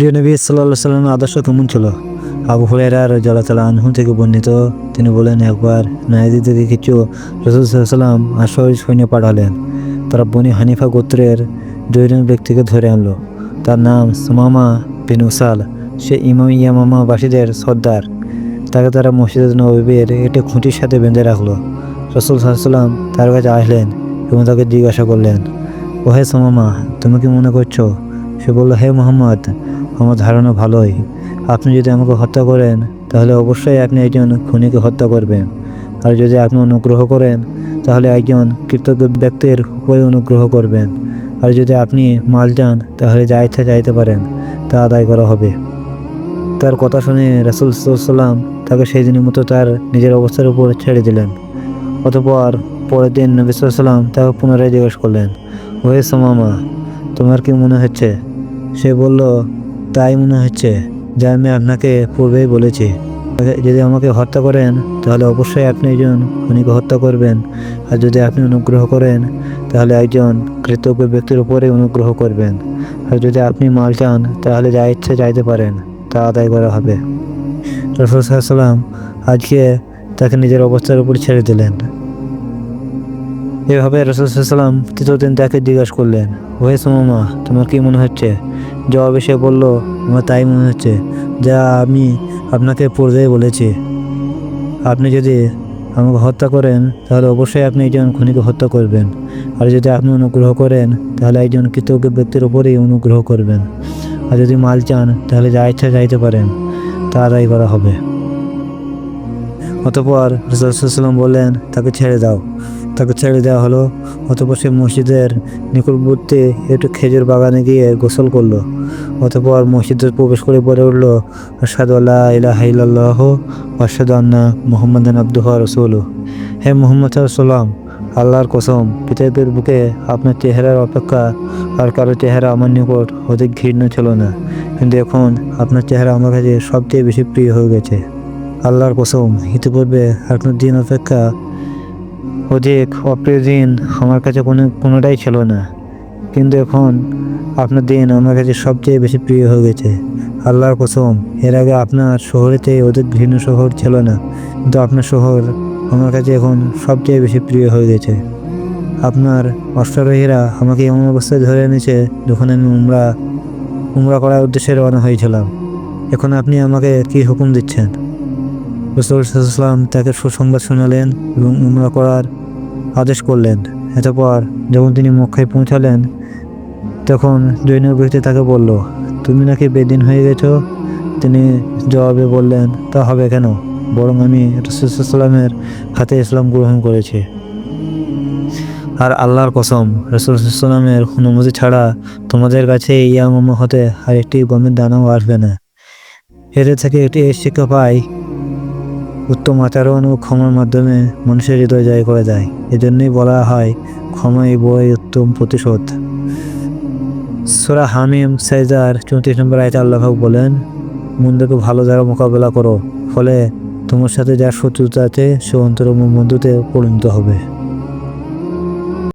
প্রিয় নবী সাল্লাহ সাল্লামের আদর্শ কেমন ছিল? আবু হুরাইরার জলাতলা আনহু থেকে বর্ণিত, তিনি বলেন, একবার নাইদি থেকে কিছু রসুল সাল্লাম আশয় সৈন্য পাঠালেন। তারা বনি হানিফা গোত্রের দুইজন ব্যক্তিকে ধরে আনলো। তার নাম সুমামা বিন উসাল। সে ইমাম ইয়ামামা বাসীদের সর্দার। তাকে তারা মসজিদ নবীর একটি খুঁটির সাথে বেঁধে রাখল। রসুল সাল্লাম তার কাছে আসলেন এবং তাকে জিজ্ঞাসা করলেন ও হে সুমামা, তুমি কি মনে করছ? সে বলল, হে মোহাম্মদ আমার ধারণা ভালোই। আপনি যদি আমাকে হত্যা করেন, তাহলে অবশ্যই আপনি একজন খুনিকে হত্যা করবেন। আর যদি আপনি অনুগ্রহ করেন, তাহলে একজন কৃতজ্ঞ ব্যক্তির উপরে অনুগ্রহ করবেন। আর যদি আপনি মাল যান তাহলে যা ইচ্ছা চাইতে পারেন, তা আদায় করা হবে। তার কথা শুনে রাসুল সাল্লাম তাকে সেই দিনের মতো তার নিজের অবস্থার উপর ছেড়ে দিলেন। অতপর পরের দিন নবী সাল্লাম তাকে পুনরায় জিজ্ঞেস করলেন, ওহে সোমামা, তোমার কি মনে হচ্ছে? সে বলল তাই মনে হচ্ছে যা আমি আপনাকে পূর্বেই বলেছি। যদি আমাকে হত্যা করেন, তাহলে অবশ্যই আপনি একজন খুনিকে হত্যা করবেন। আর যদি আপনি অনুগ্রহ করেন, তাহলে একজন কৃতজ্ঞ ব্যক্তির উপরে অনুগ্রহ করবেন। আর যদি আপনি মাল চান, তাহলে যা ইচ্ছে চাইতে পারেন, তা আদায় করা হবে। রসুল সাল্লাম আজকে তাকে নিজের অবস্থার উপর ছেড়ে দিলেন। এভাবে রসুলাম তৃতীয় দিন তাকে জিজ্ঞাসা করলেন, ওহে সোমামা, তোমার কি মনে হচ্ছে? জবাবে সে বলল, আমার তাই মনে হচ্ছে, যা আমি আপনাকে পূর্বেই বলেছি। আপনি যদি আমাকে হত্যা করেন, তাহলে অবশ্যই আপনি একজন খুনিকে হত্যা করবেন। আর যদি আপনি অনুগ্রহ করেন, তাহলে একজন কৃতজ্ঞ ব্যক্তির উপরেই অনুগ্রহ করবেন। আর যদি মাল চান, তাহলে যা ইচ্ছা চাইতে পারেন, তা আদায় করা হবে। অতপর রসুলাম বললেন, তাকে ছেড়ে দাও। তাকে ছেড়ে দেওয়া হলো, অতপর সে মসজিদের নিকটবর্তী একটু খেজুর বাগানে গিয়ে গোসল করল। অতপর মসজিদে প্রবেশ করে পড়ে উঠল আসাদু আল্লাহ ইলাহা আসাদু আন্না মোহাম্মদ আব্দুহ রসুল হে মোহাম্মদ সাল্লাম আল্লাহর কসম, পৃথিবীর বুকে আপনার চেহারার অপেক্ষা আর কারও চেহারা আমার নিকট অধিক ঘৃণ্য ছিল না। কিন্তু এখন আপনার চেহারা আমার কাছে সবচেয়ে বেশি প্রিয় হয়ে গেছে। আল্লাহর কসম, ইতিপূর্বে আপনার দিন অপেক্ষা অধিক অপ্রিয় দিন আমার কাছে কোনো, কোনোটাই ছিল না। কিন্তু এখন আপনার দিন আমার কাছে সবচেয়ে বেশি প্রিয় হয়ে গেছে। আল্লাহর কসম, এর আগে আপনার শহরেতে অধিক ভিন্ন শহর ছিল না। কিন্তু আপনার শহর আমার কাছে এখন সবচেয়ে বেশি প্রিয় হয়ে গেছে। আপনার অশ্বারোহীরা আমাকে এমন অবস্থায় ধরে এনেছে যখন আমি উমরা উমরা করার উদ্দেশ্যে রওনা হয়েছিলাম। এখন আপনি আমাকে কি হুকুম দিচ্ছেন? রসুলাম তাকে সুসংবাদ শোনালেন এবং উমরা করার আদেশ করলেন। এতপর যখন তিনি মক্কায় পৌঁছালেন, তখন জৈনক ব্যক্তি তাকে বলল, তুমি নাকি বেদিন হয়ে গেছো? তিনি জবাবে বললেন, তা হবে কেন? বরং আমি রসুলামের হাতে ইসলাম গ্রহণ করেছি। আর আল্লাহর কসম রসুলামের অনুমতি ছাড়া তোমাদের কাছে ইয়াম হতে আর একটি গমের দানাও আসবে না। এদের থেকে একটি শিক্ষা পাই উত্তম আচরণ ও ক্ষমার মাধ্যমে মানুষের হৃদয় জয় করে দেয় এজন্যই বলা হয় ক্ষমাই বই উত্তম প্রতিশোধ। সোরা হামিম, সাইজার চৌত্রিশ নম্বর আয়তে আল্লাহ বলেন মন্দকে ভালো দ্বারা মোকাবেলা করো, ফলে তোমার সাথে যার শত্রুতা আছে, সে অন্তরম বন্ধুতে পরিণত হবে।